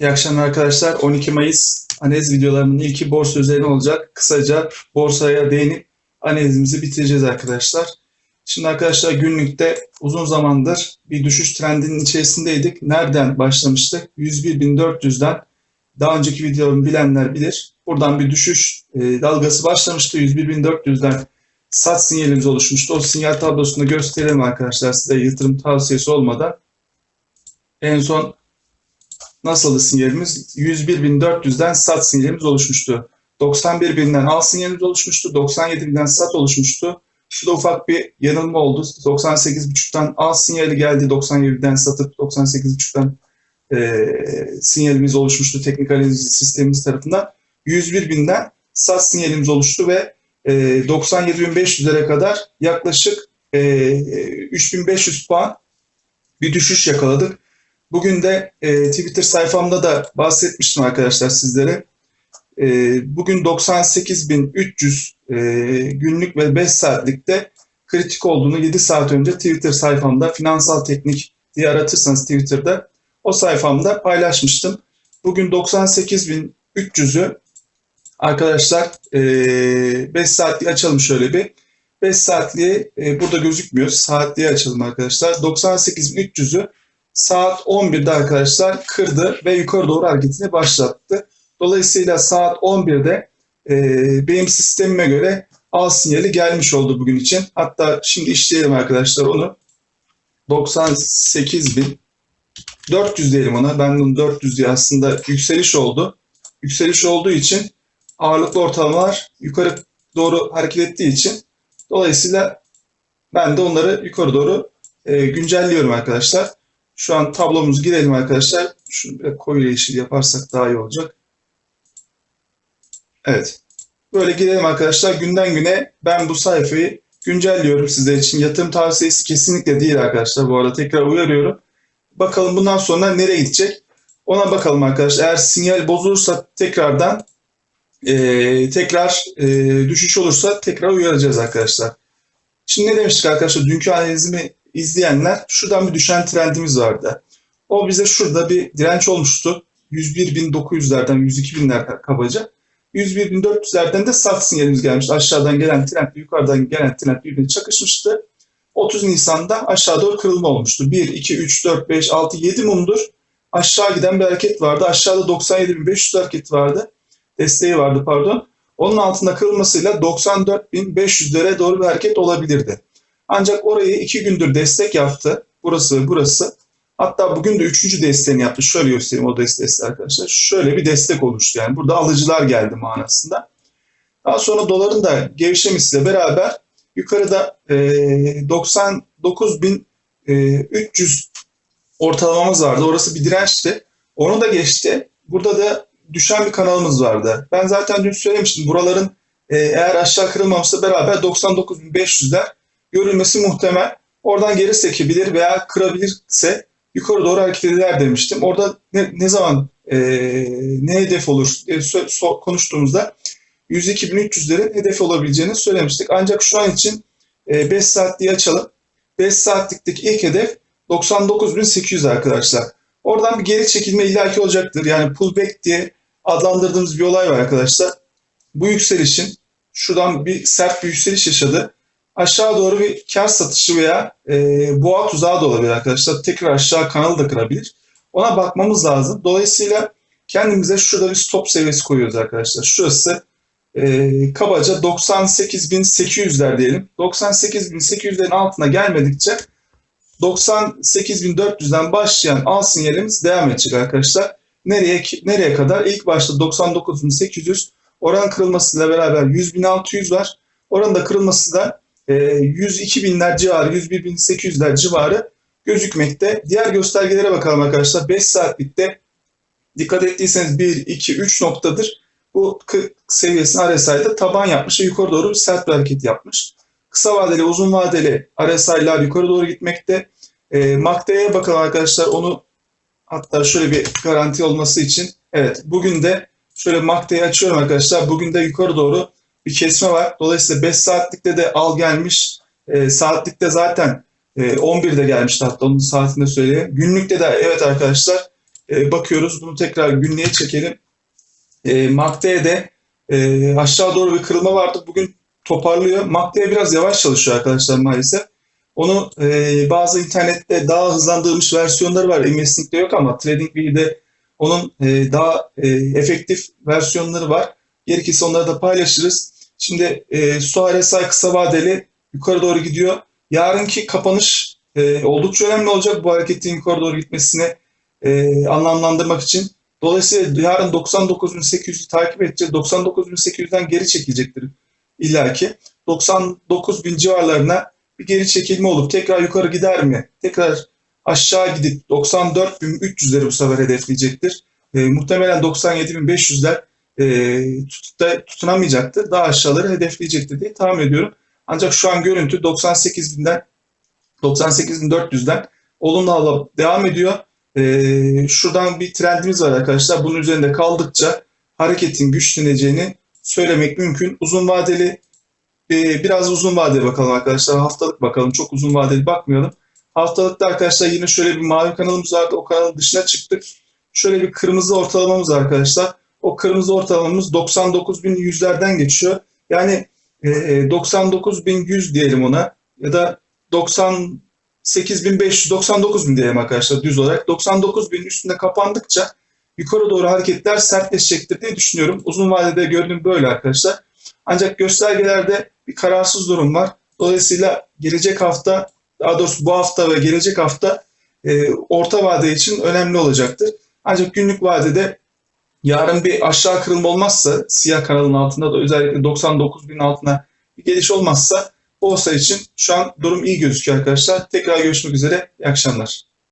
İyi akşamlar arkadaşlar. 12 Mayıs analiz videolarının ilki borsa üzerine olacak. Kısaca borsaya değinip analizimizi bitireceğiz arkadaşlar. Şimdi arkadaşlar günlükte uzun zamandır bir düşüş trendinin içerisindeydik. Nereden başlamıştık? 101.400'den daha önceki videomu bilenler bilir. Buradan bir düşüş e, dalgası başlamıştı. 101.400'den sat sinyalimiz oluşmuştu. O sinyal tablosunu gösterelim arkadaşlar size yatırım tavsiyesi olmadan. En son nasıldı sinyalimiz? 101.400'den sat sinyalimiz oluşmuştu. 91.000'den al sinyalimiz oluşmuştu. 97.000'den sat oluşmuştu. Şurada ufak bir yanılma oldu. 98.5'tan al sinyali geldi. 97'den satıp 98.5'tan e, sinyalimiz oluşmuştu teknik analiz sistemimiz tarafından. 101.000'den sat sinyalimiz oluştu ve e, 97.500'lere kadar yaklaşık e, 3.500 puan bir düşüş yakaladık. Bugün de e, Twitter sayfamda da bahsetmiştim arkadaşlar sizlere. E, bugün 98.300 e, günlük ve 5 saatlikte kritik olduğunu 7 saat önce Twitter sayfamda finansal teknik diye aratırsanız Twitter'da o sayfamda paylaşmıştım. Bugün 98.300'ü arkadaşlar e, 5 saatliği açalım şöyle bir. 5 saatliği e, burada gözükmüyor. Saatliği açalım arkadaşlar. 98.300'ü saat 11'de arkadaşlar kırdı ve yukarı doğru hareketini başlattı. Dolayısıyla saat 11'de e, benim sistemime göre al sinyali gelmiş oldu bugün için. Hatta şimdi işleyelim arkadaşlar onu. 98.400 diyelim ona. Ben bunu 400 diye aslında yükseliş oldu. Yükseliş olduğu için ağırlıklı ortalamalar yukarı doğru hareket ettiği için dolayısıyla ben de onları yukarı doğru e, güncelliyorum arkadaşlar. Şu an tablomuzu girelim arkadaşlar. Şunu bir koyu yeşil yaparsak daha iyi olacak. Evet. Böyle girelim arkadaşlar. Günden güne ben bu sayfayı güncelliyorum sizler için. Yatırım tavsiyesi kesinlikle değil arkadaşlar. Bu arada tekrar uyarıyorum. Bakalım bundan sonra nereye gidecek? Ona bakalım arkadaşlar. Eğer sinyal bozulursa tekrardan e, tekrar e, düşüş olursa tekrar uyaracağız arkadaşlar. Şimdi ne demiştik arkadaşlar? Dünkü analizimi izleyenler şuradan bir düşen trendimiz vardı. O bize şurada bir direnç olmuştu. 101.900'lerden 102.000'ler kabaca. 101.400'lerden de sat sinyalimiz gelmişti. Aşağıdan gelen trend yukarıdan gelen trend birbirine çakışmıştı. 30 Nisan'da aşağı doğru kırılma olmuştu. 1, 2, 3, 4, 5, 6, 7 mumdur. Aşağı giden bir hareket vardı. Aşağıda 97.500 hareket vardı. Desteği vardı pardon. Onun altında kırılmasıyla 94.500'lere doğru bir hareket olabilirdi. Ancak orayı iki gündür destek yaptı. Burası, burası. Hatta bugün de üçüncü desteğini yaptı. Şöyle göstereyim o desteği arkadaşlar. Şöyle bir destek oluştu yani. Burada alıcılar geldi manasında. Daha sonra doların da gevşemesiyle beraber yukarıda e, 99.300 ortalamamız vardı. Orası bir dirençti. Onu da geçti. Burada da düşen bir kanalımız vardı. Ben zaten dün söylemiştim. Buraların e, eğer aşağı kırılmamışsa beraber 99.500'ler görülmesi muhtemel. Oradan geri sekebilir veya kırabilirse yukarı doğru hareket eder demiştim. Orada ne, ne zaman e, ne hedef olur e, so, so, konuştuğumuzda 102.300'lerin hedef olabileceğini söylemiştik. Ancak şu an için e, 5 saatliği açalım. 5 saatlikteki ilk hedef 99.800 arkadaşlar. Oradan bir geri çekilme illaki olacaktır. Yani pullback diye adlandırdığımız bir olay var arkadaşlar. Bu yükselişin şuradan bir sert bir yükseliş yaşadı aşağı doğru bir kar satışı veya e, boğa tuzağı da olabilir arkadaşlar. Tekrar aşağı kanalı da kırabilir. Ona bakmamız lazım. Dolayısıyla kendimize şurada bir stop seviyesi koyuyoruz arkadaşlar. Şurası e, kabaca 98.800'ler diyelim. 98.800'lerin altına gelmedikçe 98.400'den başlayan al sinyalimiz devam edecek arkadaşlar. Nereye nereye kadar? İlk başta 99.800 oran kırılmasıyla beraber 100.600 var. Oranın da kırılması da 102 binler civarı, 101 bin 800'ler civarı gözükmekte. Diğer göstergelere bakalım arkadaşlar. 5 saatlikte dikkat ettiyseniz 1, 2, 3 noktadır. Bu 40 seviyesinin RSI'de taban yapmış ve yukarı doğru sert bir hareket yapmış. Kısa vadeli, uzun vadeli RSI'lar yukarı doğru gitmekte. E, MACD'ye bakalım arkadaşlar. Onu hatta şöyle bir garanti olması için. Evet bugün de şöyle MACD'yi açıyorum arkadaşlar. Bugün de yukarı doğru bir kesme var. Dolayısıyla 5 saatlikte de al gelmiş. E, saatlikte zaten e, 11'de gelmişti hatta onun saatinde söyleyeyim. Günlükte de evet arkadaşlar e, bakıyoruz. Bunu tekrar günlüğe çekelim. E, MACD'de e, aşağı doğru bir kırılma vardı. Bugün toparlıyor. MACD biraz yavaş çalışıyor arkadaşlar maalesef. Onu e, bazı internette daha hızlandırılmış versiyonları var. Investing'de yok ama TradingView'de onun e, daha e, efektif versiyonları var. Gerekirse onları da paylaşırız. Şimdi e, su RSI kısa vadeli yukarı doğru gidiyor. Yarınki kapanış e, oldukça önemli olacak bu hareketin yukarı doğru gitmesini e, anlamlandırmak için. Dolayısıyla yarın 99.800'ü takip edeceğiz. 99.800'den geri çekilecektir illaki. 99.000 civarlarına bir geri çekilme olup tekrar yukarı gider mi? Tekrar aşağı gidip 94.300'leri bu sefer hedefleyecektir. E, muhtemelen 97.500'ler e, tutup da tutunamayacaktır. Daha aşağıları hedefleyecektir diye tahmin ediyorum. Ancak şu an görüntü 98.000'den 98.400'den olumlu ala devam ediyor. E, şuradan bir trendimiz var arkadaşlar. Bunun üzerinde kaldıkça hareketin güçleneceğini söylemek mümkün. Uzun vadeli e, biraz uzun vadeli bakalım arkadaşlar. Haftalık bakalım. Çok uzun vadeli bakmayalım. Haftalıkta arkadaşlar yine şöyle bir mavi kanalımız vardı. O kanalın dışına çıktık. Şöyle bir kırmızı ortalamamız arkadaşlar. O kırmızı ortalamamız 99.100'lerden geçiyor. Yani e, 99.100 diyelim ona ya da 98.500, 99.000 diyelim arkadaşlar düz olarak. 99.000 üstünde kapandıkça yukarı doğru hareketler sertleşecektir diye düşünüyorum. Uzun vadede gördüğüm böyle arkadaşlar. Ancak göstergelerde bir kararsız durum var. Dolayısıyla gelecek hafta, daha doğrusu bu hafta ve gelecek hafta e, orta vade için önemli olacaktır. Ancak günlük vadede yarın bir aşağı kırılma olmazsa, siyah kanalın altında da özellikle 99 bin altına bir geliş olmazsa borsa için şu an durum iyi gözüküyor arkadaşlar. Tekrar görüşmek üzere. İyi akşamlar.